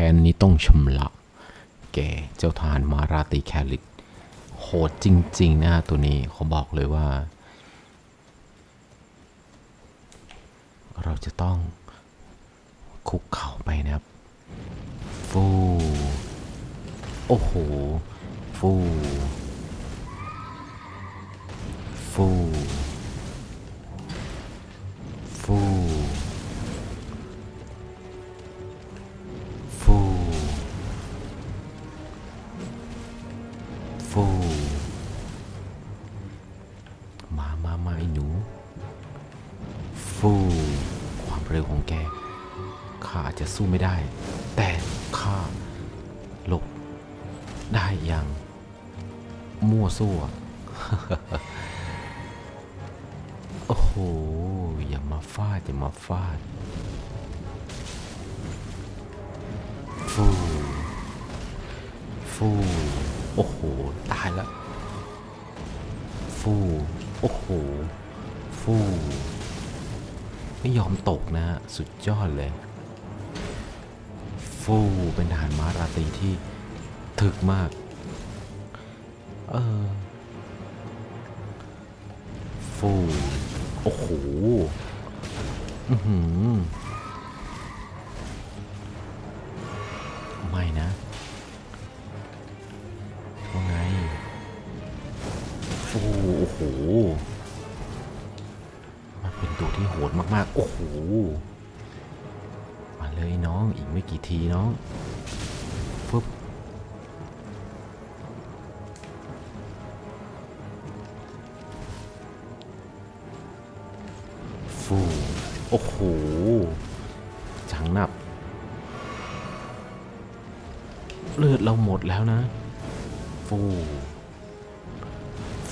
ค้นนี้ต้องชำระแกเจ้าทหารมาราตีแคลิกโหดจริง ๆ นะฮะตัวนี้เขาบอกเลยว่า เราจะต้องคุกเข่าไปนะครับ ฟูโอ้โห ฟูฟู มามามาไอ้หนู ฟูความเร็วของแก ข้าอาจจะสู้ไม่ได้ แต่ข้าหลบได้อย่าง มั่วซั่ว โอ้โห อย่ามาฟาด อย่ามาฟาด ฟู ฟู โอ้โห ตายแล้ว ฟูโอ้โห ฟูไม่ยอมตกนะฮะ สุดยอดเลย ฟูเป็นทหารม้าราตรีที่ถึกมาก เออ ฟู โอ้โห อือหือ ไม่นะ อ้โหมันเป็นตัวที่โหดมากๆ โอ้โห มาเลยน้อง อีกไม่กี่ทีน้องฟึบฟูโอ้โห จังหนับ เลือดเราหมดแล้วนะ ฟู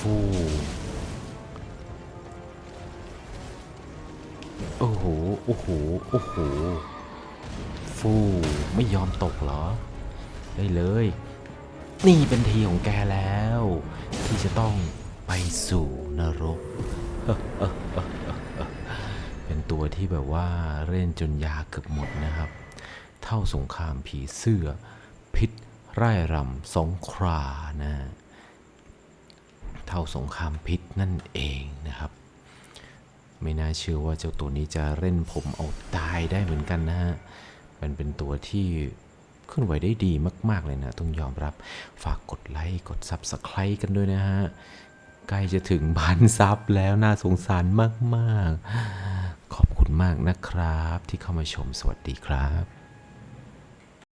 ฟูโอ้โห โอ้โห โอ้โห ฟูไม่ยอมตกเหรอ ได้เลย นี่เป็นทีของแกแล้ว ที่จะต้องไปสู่นรก เป็นตัวที่แบบว่าเล่นจนยาเกือบหมดนะครับ เท่าสงครามผีเสื้อ พิษไร่รำสงครานะ เท่าสงครามพิษนั่นเองนะครับ ไม่น่าเชื่อว่าเจ้าตัวนี้จะเล่นผมเอาตายได้เหมือนกันนะฮะ มันเป็นตัวที่เคลื่อนไหวได้ดีมาก ๆ เลยนะ ต้องยอมรับฝากกดไลค์ กด Subscribe กันด้วยนะฮะ ใกล้จะถึงพันซับแล้วน่าสงสารมาก ๆ ขอบคุณมากนะครับที่เข้ามาชมสวัสดีครับ